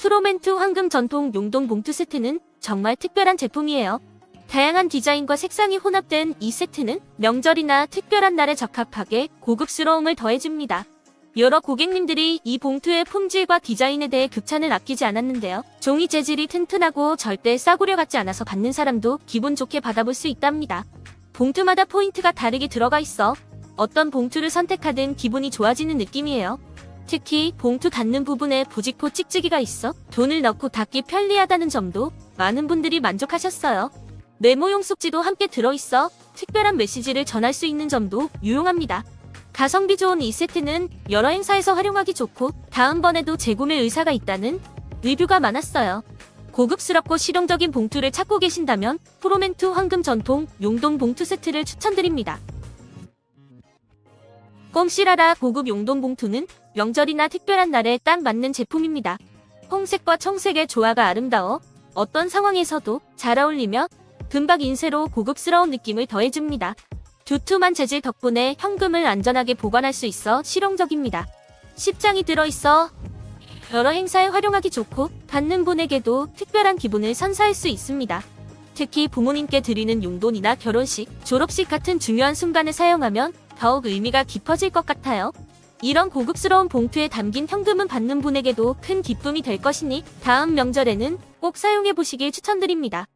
트로멘트 황금 전통 용돈 봉투 세트는 정말 특별한 제품이에요. 다양한 디자인과 색상이 혼합된 이 세트는 명절이나 특별한 날에 적합하게 고급스러움을 더해줍니다. 여러 고객님들이 이 봉투의 품질과 디자인에 대해 극찬을 아끼지 않았는데요. 종이 재질이 튼튼하고 절대 싸구려 같지 않아서 받는 사람도 기분 좋게 받아볼 수 있답니다. 봉투마다 포인트가 다르게 들어가 있어 어떤 봉투를 선택하든 기분이 좋아지는 느낌이에요. 특히 봉투 닫는 부분에 부직포 찍찍이가 있어 돈을 넣고 닫기 편리하다는 점도 많은 분들이 만족하셨어요. 메모용 속지도 함께 들어있어 특별한 메시지를 전할 수 있는 점도 유용합니다. 가성비 좋은 이 세트는 여러 행사에서 활용하기 좋고 다음번에도 재구매 의사가 있다는 리뷰가 많았어요. 고급스럽고 실용적인 봉투를 찾고 계신다면 프로멘트 황금 전통 용돈 봉투 세트를 추천드립니다. 꽁시라라 고급 용돈 봉투는 명절이나 특별한 날에 딱 맞는 제품입니다. 홍색과 청색의 조화가 아름다워 어떤 상황에서도 잘 어울리며 금박 인쇄로 고급스러운 느낌을 더해줍니다. 두툼한 재질 덕분에 현금을 안전하게 보관할 수 있어 실용적입니다. 10장이 들어있어 여러 행사에 활용하기 좋고 받는 분에게도 특별한 기분을 선사할 수 있습니다. 특히 부모님께 드리는 용돈이나 결혼식, 졸업식 같은 중요한 순간에 사용하면 더욱 의미가 깊어질 것 같아요. 이런 고급스러운 봉투에 담긴 현금은 받는 분에게도 큰 기쁨이 될 것이니 다음 명절에는 꼭 사용해 보시길 추천드립니다.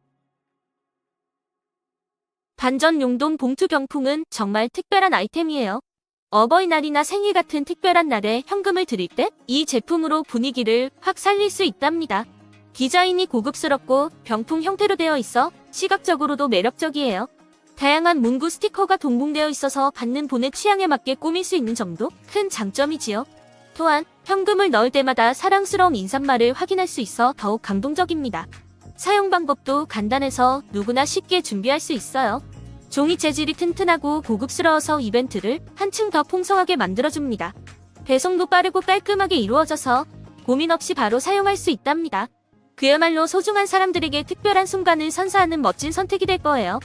반전 용돈 봉투 병풍은 정말 특별한 아이템이에요. 어버이날이나 생일 같은 특별한 날에 현금을 드릴 때 이 제품으로 분위기를 확 살릴 수 있답니다. 디자인이 고급스럽고 병풍 형태로 되어 있어 시각적으로도 매력적이에요. 다양한 문구 스티커가 동봉되어 있어서 받는 분의 취향에 맞게 꾸밀 수 있는 점도 큰 장점이지요. 또한 현금을 넣을 때마다 사랑스러운 인사말을 확인할 수 있어 더욱 감동적입니다. 사용 방법도 간단해서 누구나 쉽게 준비할 수 있어요. 종이 재질이 튼튼하고 고급스러워서 이벤트를 한층 더 풍성하게 만들어줍니다. 배송도 빠르고 깔끔하게 이루어져서 고민 없이 바로 사용할 수 있답니다. 그야말로 소중한 사람들에게 특별한 순간을 선사하는 멋진 선택이 될 거예요.